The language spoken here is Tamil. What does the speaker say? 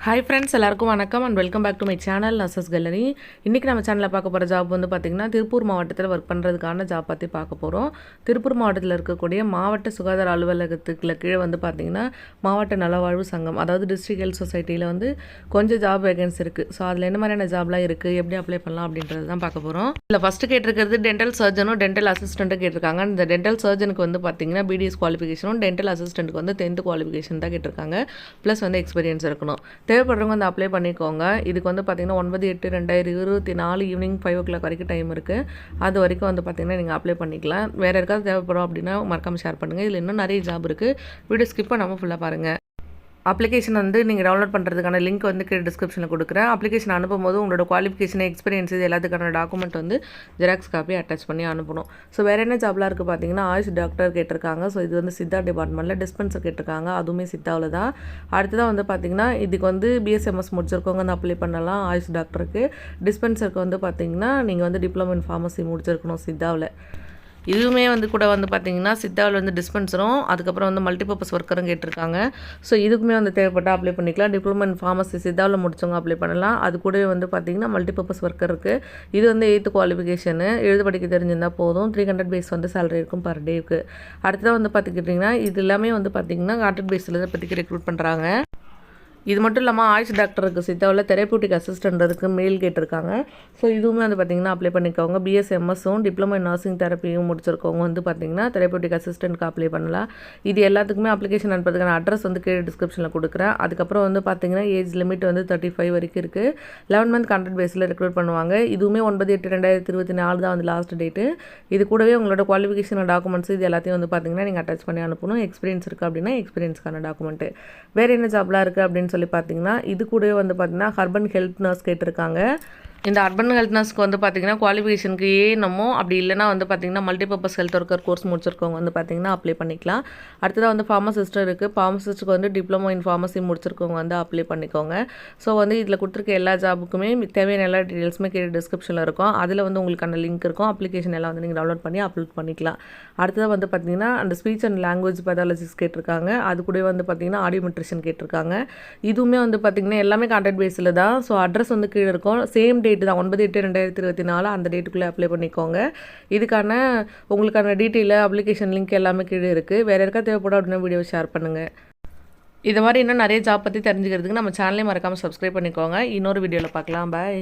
ஹாய் ஃப்ரெண்ட்ஸ் எல்லாருக்கும் வணக்கம் and welcome back to my channel nurses gallery இன்றைக்கி நம்ம சேனலில் பார்க்க போகிற ஜாப் வந்து பார்த்திங்கன்னா திருப்பூர் மாவட்டத்தில் ஒர்க் பண்ணுறதுக்கான ஜாப் பற்றி பார்க்க போகிறோம் திருப்பூர் மாவட்டத்தில் இருக்கக்கூடிய மாவட்ட சுகாதார அலுவலகத்துக்குள்ள கீழே வந்து பார்த்திங்கன்னா மாவட்ட நலவாழ்வு சங்கம் அதாவது டிஸ்ட்ரிக்ட் ஹெல்த் சொசைட்டியில் வந்து கொஞ்சம் ஜாப் வேகன்சி இருக்குது ஸோ அதில் என்ன மாதிரியான ஜாப்லாம் இருக்குது எப்படி அப்ளை பண்ணலாம் அப்படின்றது தான் பார்க்க போகிறோம் இதில் ஃபஸ்ட்டு கேட்டிருக்கிறது டென்டல் சர்ஜனும் டென்டல் அசிஸ்டண்ட்டும் கேட்டிருக்காங்க. இந்த டென்டல் சர்ஜனுக்கு வந்து பார்த்திங்கன்னா பிடிஎஸ் குவாலிஃபிகேஷனும் டென்டல் அசிஸ்டண்ட்டுக்கு வந்து டென்த்து குவாலிஃபிகேஷன் தான் கேட்டிருக்காங்க. ப்ளஸ் வந்து எக்ஸ்பீரியன்ஸ் இருக்கணும். தேவைப்படுறவங்க வந்து அப்ளை பண்ணிக்கோங்க. இதுக்கு வந்து பார்த்திங்கன்னா ஒன்பது எட்டு ரெண்டாயிரம் இருபத்தி நாலு ஈவினிங் ஃபைவ் ஓ கிளாக் வரைக்கும் டைம் இருக்குது அது வரைக்கும் வந்து பார்த்திங்கன்னா நீங்கள் அப்ளை பண்ணிக்கலாம். வேறு யாருக்காவது தேவைப்படும் அப்படின்னா மறக்காமல் ஷேர் பண்ணுங்கள் இதில் இன்னும் நிறைய ஜாப் இருக்குது வீடியோ ஸ்கிப் பண்ணாமல் ஃபுல்லாக பாருங்கள் அப்ளிகேஷன் வந்து நீங்கள் டவுன்லோட் பண்ணுறதுக்கான லிங்க் வந்து கீழே டிஸ்கிரிப்ஷனில் கொடுக்குறேன். அப்ளிகேஷன் அனுப்பும்போது உங்களோட குவாலிஃபிகேஷன் எக்ஸ்பீரியன்ஸ் இது எல்லாத்துக்கான டாக்குமெண்ட் வந்து ஜெராக்ஸ் காப்பி அட்டாச் பண்ணி அனுப்பணும். ஸோ வேறு என்ன ஜாப்லாம் இருக்குது பார்த்தீங்கன்னா ஆயுஷ் டாக்டர் கேட்டிருக்காங்க. ஸோ இது வந்து சித்தா டிபார்ட்மெண்ட்டில் டிஸ்பென்சர் கேட்டிருக்காங்க. அதுவுமே சித்தாவில் தான். அடுத்ததான் வந்து பார்த்திங்கன்னா இதுக்கு வந்து பிஎஸ்எம்எஸ் முடிச்சிருக்கவங்க வந்து அப்ளை பண்ணலாம். ஆயுஷ் டாக்டருக்கு டிஸ்பென்சருக்கு வந்து பார்த்திங்கன்னா நீங்கள் வந்து டிப்ளமோ இன் ஃபார்மசி முடிச்சிருக்கணும் சித்தாவில். இதுவுமே வந்து கூட வந்து பார்த்தீங்கன்னா சித்தாவில் வந்து டிஸ்பென்சரும் அதுக்கப்புறம் வந்து மல்டிபர்பஸ் ஒர்க்கரும் கேட்டிருக்காங்க. ஸோ இதுக்குமே வந்து தேவைப்பட்டால் அப்ளை பண்ணிக்கலாம். டிப்ளமோ இன் ஃபார்மசி சித்தாவில் முடிச்சவங்க அப்ளை பண்ணலாம். அது கூடவே வந்து பார்த்தீங்கன்னா மல்டிபர்பஸ் ஒர்க்கர் இருக்குது இது வந்து எயித்து குவாலிஃபிகேஷனு எழுது படிக்க தெரிஞ்சிருந்தால் போதும். த்ரீ ஹண்ட்ரட் பேஸ் வந்து சேலரி இருக்கும் பர் டேவுக்கு அடுத்ததாக வந்து பார்த்துக்கிட்டிங்கன்னா இது எல்லாமே வந்து பார்த்தீங்கன்னா கான்ட்ராக்ட் பேஸில் தான் இப்போதைக்கு ரெக்ரூட் பண்ணுறாங்க இது மட்டும் இல்லாமல் ஆயுஷ் டாக்டருக்கு சித்தாவில் தெரப்பூட்டிக் அசிஸ்டன்ட் மெயில் கேட்டிருக்காங்க. ஸோ இதுவுமே வந்து பார்த்திங்கன்னா அப்ளை பண்ணிக்கோங்க. பிஎஸ்எம்எஸும் டிப்ளமோ இன் நர்சிங் தெரப்பியும் முடிச்சிருக்கவங்க வந்து பார்த்திங்கன்னா தெரப்பூட்டிக் அசிஸ்டன்ட்க்கு அப்ளை பண்ணலாம். இது எல்லாத்துக்குமே அப்ளிகேஷன் அனுப்புறதுக்கான அட்ரஸ் வந்து கீழே டிஸ்கிரிப்ஷனில் கொடுக்குறேன். அதுக்கப்புறம் வந்து பார்த்திங்கன்னா ஏஜ் லிமிட் வந்து தேர்ட்டி ஃபைவ் வரைக்கும் இருக்குது லெவன் மந்த் கான்ட்ராக்ட் பேஸில் ரெக்ரூட் பண்ணுவாங்க. இதுவுமே ஒன்பது எட்டு ரெண்டாயிரத்தி இருபத்தி நாலு தான் வந்து லாஸ்ட் டேட்டு இது கூடவே உங்களோட குவாலிஃபிகேஷன் டாக்குமெண்ட்ஸ் இது எல்லாத்தையும் வந்து பார்த்திங்கன்னா நீங்கள் அட்டாச் பண்ணி அனுப்பணும். எக்ஸ்பீரியன்ஸ் இருக்குது அப்படின்னா எக்ஸ்பீரியன்ஸ்க்கான டாக்குமெண்ட்டு வேறு என்ன ஜாப்லாம் இருக்குது அப்படின்னு சொல்லி பார்த்தீங்கன்னா இது கூடவே வந்து பார்த்தீங்கன்னா ஹர்பன் ஹெல்த் நர்ஸ் கேட்டிருக்காங்க. இந்த அர்பன் ஹெல்த்னஸ்க்கு வந்து பார்த்தீங்கன்னா குவாலிஃபிகேஷனுக்கு ஏனமோ அப்படி இல்லைனா வந்து பார்த்திங்கன்னா மல்டிபர்பஸ் ஹெல்த் ஒர்க்கர் கோர்ஸ் முடிச்சிருக்கவங்க வந்து பார்த்திங்கன்னா அப்ளை பண்ணிக்கலாம். அடுத்ததாக வந்து ஃபார்மசிஸ்டர் இருக்குது ஃபார்மசிஸ்ட்டுக்கு வந்து டிப்ளமோ இன் ஃபார்மசி முடிச்சிருக்கவங்க வந்து அப்ளை பண்ணிக்கோங்க. ஸோ வந்து இதில் கொடுத்துருக்க எல்லா ஜாபுக்குமே தேவையான எல்லா டீட்டெயில்ஸுமே கீழே டிஸ்கிரிப்ஷனில் இருக்கும். அதில் வந்து உங்களுக்கான லிங்க் இருக்கும். அப்ளிகேஷன் எல்லாம் வந்து நீங்கள் டவுன்லோட் பண்ணி அப்லோட் பண்ணிக்கலாம். அடுத்ததாக வந்து பார்த்தீங்கன்னா அந்த ஸ்பீச் அண்ட் லாங்குவேஜ் பெதாலஜிஸ் கேட்டிருக்காங்க. அது கூட வந்து பார்த்தீங்கன்னா ஆடியோமெட்ரிஷன் கேட்டிருக்காங்க. இதுவுமே வந்து பார்த்தீங்கன்னா எல்லாமே கான்டாக்ட் பேஸில் தான். ஸோ அட்ரஸ் வந்து கீழே இருக்கும். சேம் டே டேட்டு தான். ஒன்பது எட்டு ரெண்டாயிரத்தி இருபத்தி நாலு அந்த டேட்டுக்குள்ளே அப்ளை பண்ணிக்கோங்க. இதுக்கான உங்களுக்கான டீட்டெயிலில் அப்ளிகேஷன் லிங்க் எல்லாமே கீழே இருக்குது வேறு யாருக்கா தேவைப்படும் அப்படின்னு வீடியோ ஷேர் பண்ணுங்கள் இது மாதிரி இன்னும் நிறைய ஜாப் பற்றி தெரிஞ்சுக்கிறதுக்கு நம்ம சேனலே மறக்காமல் சப்ஸ்கிரைப் பண்ணிக்கோங்க. இன்னொரு வீடியோவில் பார்க்கலாம். பாய்